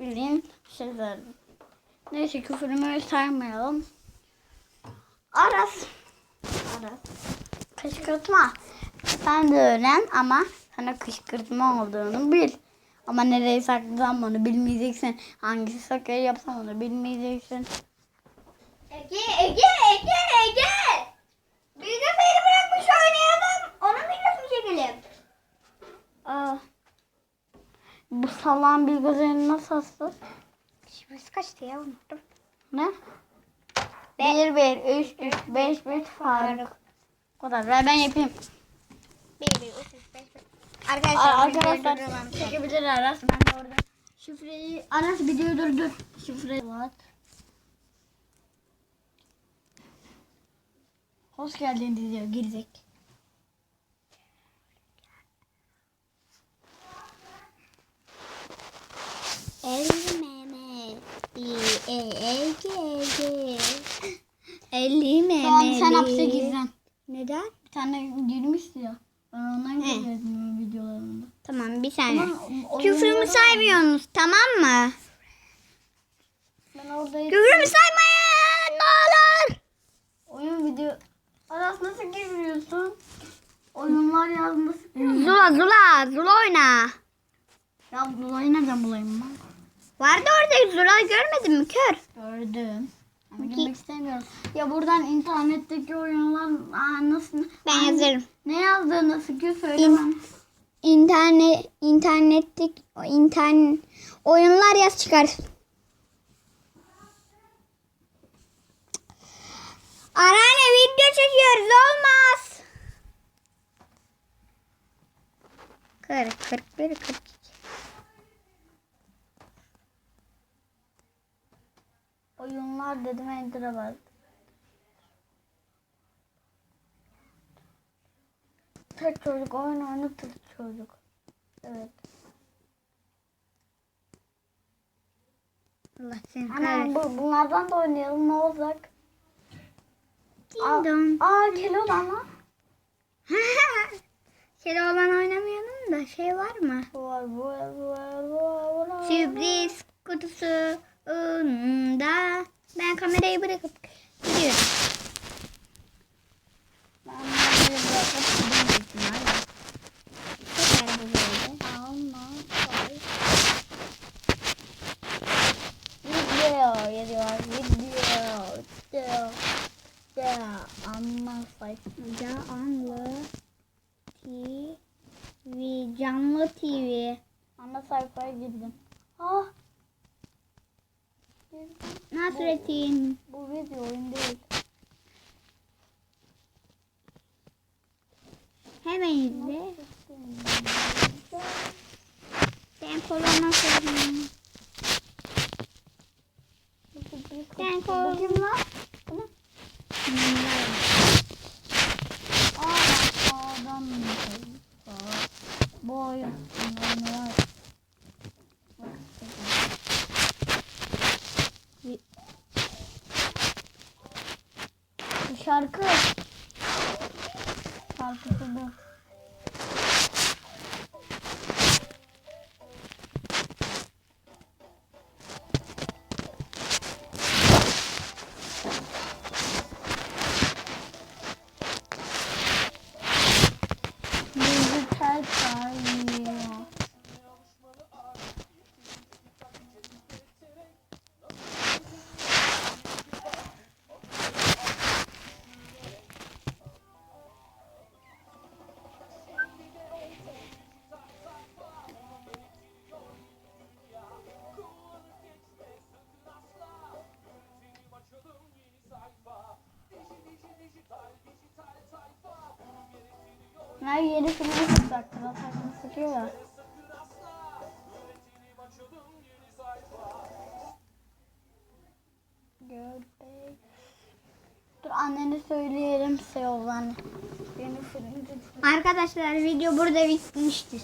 bildiğin şeyler. Neyse küfürümü saymayalım. Aras. Aras. Kışkırtma. Sen de öğren ama sana kışkırtma olduğunu bil. Ama nereye saklayacağım onu bilmeyeceksin. Hangisi saklayı yapsam onu bilmeyeceksin. Ege, Ege, Ege, Ege. Bilgisayarı bırakmış oynayalım. Onun videosunu çekelim. Aa, bu salan bilgisayarı nasıl astı? Şifresi kaçtı ya unuttum. Ne? 1 1 3 3 5 5 Faruk. O kadar. Ver ben yapayım. 1, 1, 3, 3, 5, 5. Arkadaşlar, Arkadaşlar çekebilir Aras. Ben de orada. Şifreyi Aras videoyu durdur. Şifreyi at. Hoş geldin diyor girecek. Ege, Ege. Elli Mehmet. Tamam sen hapse gireceksin. Neden? Bir tane girmişti ya. Ben ondan girdim videolarında. Tamam bir saniye. Ama Küfrümü saymıyorsunuz tamam mı? Ben orada Küfrümü saymayın ne olur. oyun video. Aras nasıl giriyorsun? Oyunlar yazması. Zula Zula Zula oyna. Ya bulayı nereden bulayım ben? Vardı orada Zula görmedin mi kör? Gördüm. Ama girmek istemiyorum. Ya buradan internetteki oyunlar aa, nasıl? Ben Hangi- yazarım. Ne yazdığını sıkıyor söylemem. İnternet internetlik internet oyunlar yaz çıkar. Anneanne video çekiyoruz olmaz. 40 41 42. Oyunlar dedim enter'a bas. Tek çocuk oyun oyunu tek çocuk. Evet. Allah seni kahretsin. bu, bunlardan da oynayalım ne olacak? Dong. Aa Keloğlan lan. Olan oynamayalım da şey var mı? Var var var var var. Sürpriz kutusu da ben kamerayı bırakıp gidiyorum. Ben bunları bırakıp hala. Tekrar bu böyle. Alma. Video geliyor. Video. Video. Video. Ama sayfa. Canlı TV canlı TV Ana sayfaya girdim. Ah. Nasrettin Bu video oyun değil. hemen izle. Ben kolona koydum. Ben Bu koydum. kim lan? Bu ne? Aa adam mı? Bu oyun. Oyunu var. Bak, Bu şarkı. Her yeni filmi sıkacaktır. Aslında sıkıyor ya. Dur annene söyleyelim şey oldu anne. Yeni. Arkadaşlar video burada bitmiştir.